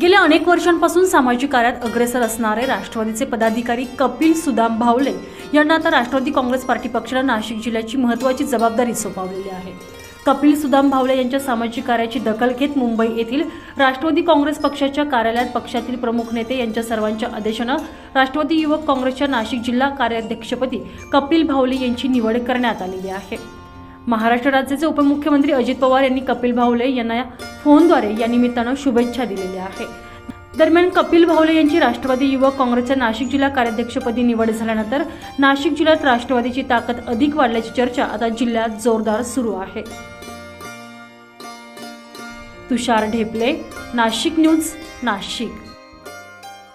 गेल्या अनेक वर्षांपासून सामाजिक कार्यात अग्रेसर असणारे राष्ट्रवादीचे पदाधिकारी कपिल सुदाम भावले यांना आता राष्ट्रवादी काँग्रेस पार्टी पक्षानं नाशिक जिल्ह्याची महत्त्वाची जबाबदारी सोपवलेली आहे. कपिल सुदाम भावले यांच्या सामाजिक कार्याची दखल घेत मुंबई येथील राष्ट्रवादी काँग्रेस पक्षाच्या कार्यालयात पक्षातील प्रमुख नेते यांच्या सर्वांच्या आदेशानं राष्ट्रवादी युवक काँग्रेसच्या नाशिक जिल्हा कार्याध्यक्षपदी कपिल भावले यांची निवड करण्यात आलेली आहे. महाराष्ट्र राज्याचे उपमुख्यमंत्री अजित पवार यांनी कपिल भावले यांना फोनद्वारे या निमित्तानं शुभेच्छा दिलेल्या आहे दरम्यान कपिल भावले यांची राष्ट्रवादी युवक काँग्रेसच्या नाशिक जिल्हा कार्याध्यक्षपदी निवड झाल्यानंतर नाशिक जिल्ह्यात राष्ट्रवादीची ताकद अधिक वाढल्याची चर्चा आता जिल्ह्यात जोरदार सुरू आहे. तुषार ढेपले नाशिक न्यूज नाशिक.